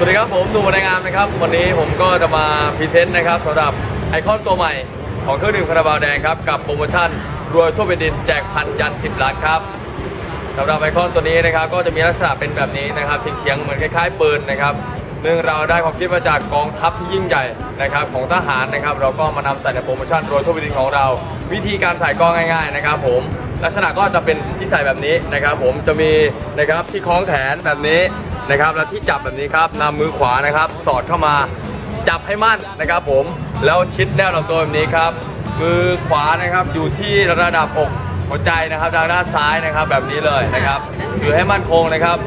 สวัสดีครับผมหนุ่มวรรณงามนะครับ วันนี้ผมก็จะมาพรีเซนต์นะครับสำหรับไอคอนตัวใหม่ของเครื่องดื่มคาราบาวแดงครับ กับโปรโมชั่นรวยทั่วแผ่นดินแจกพันยัน10ล้านครับสำหรับไอคอนตัวนี้นะครับ ก็จะมีลักษณะเป็นแบบนี้นะครับเฉียงเหมือนคล้ายๆปืนนะครับซึ่งเราได้ความคิดมาจากกองทัพที่ยิ่งใหญ่นะครับของทหารนะครับ เราก็มานำใส่ในโปรโมชั่นรวยทั่วแผ่นดินของเรา วิธีการใส่ก็ง่าย ๆนะครับ ผมลักษณะก็จะเป็นที่ใส่แบบนี้นะครับ ผมจะมีนะครับที่คล้องแขนแบบนี้ นะครับ แล้วที่จับแบบนี้ครับนำมือขวานะครับ สอดเข้ามาจับให้มั่นนะครับ ผมแล้วชิดแนวลำตัวแบบนี้ครับ มือขวานะครับอยู่ที่ระดับอกหัวใจนะครับทางด้านซ้ายนะครับแบบนี้เลยนะครับถือให้มั่นคงนะครับ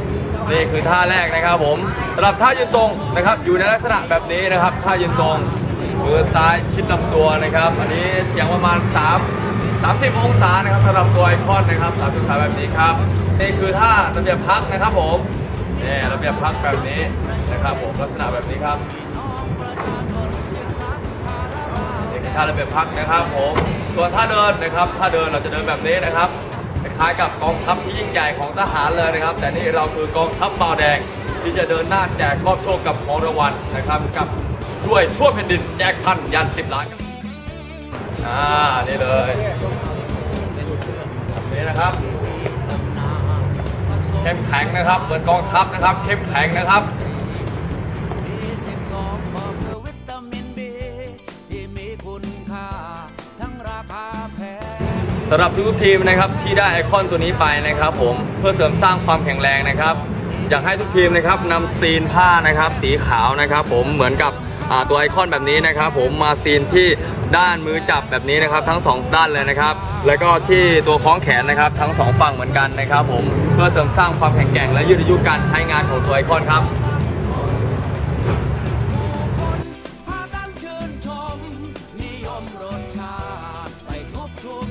นี่คือท่าแรกนะครับ ผมสำหรับท่ายืนตรงนะครับ อยู่ในลักษณะแบบนี้นะครับท่ายืนตรงมือซ้ายชิดลำตัวนะครับ อันนี้เฉียงประมาณ 3 30 องศานะครับสำหรับตัวไอคอนนะครับ30องศาแบบนี้ครับนี่คือท่าระเบียบพักนะครับผม นี่ระเบียบพักแบบนี้นะครับผมลักษณะแบบนี้ครับนี่คือท่าระเบียบพักนะครับผมส่วนท่าเดินนะครับท่าเดินเราจะเดินแบบนี้นะครับคล้ายกับกองทัพที่ยิ่งใหญ่ของทหารเลยนะครับ แต่นี่เราคือกองทัพบาวแดง ที่จะเดินหน้าแจกมอบโชคกับของรางวัลนะครับกับด้วยทั่วแผ่นดินแจกพันยันสิบล้านอ่านี่เลยแบบนี้นะครับ เข้มแข็งนะครับ เหมือนกองทัพนะครับ เข้มแข็งนะครับสำหรับทุกทีมนะครับที่ได้ไอคอนตัวนี้ไปนะครับผมเพื่อเสริมสร้างความแข็งแรงนะครับ อยากให้ทุกทีมนะครับนำซีนผ้านะครับสีขาวนะครับผมเหมือนกับตัวไอคอนแบบนี้นะครับผมมาซีนที่ด้านมือจับแบบนี้นะครับทั้งสองด้านเลยนะครับ แล้วก็ที่ตัวคล้องแขนนะครับทั้งสองฝั่งเหมือนกันนะครับผม พื่อเสริมสร้างความแข็งแกร่งและยืดอายุการใช้งานของตัวไอคอนครับไปบชุม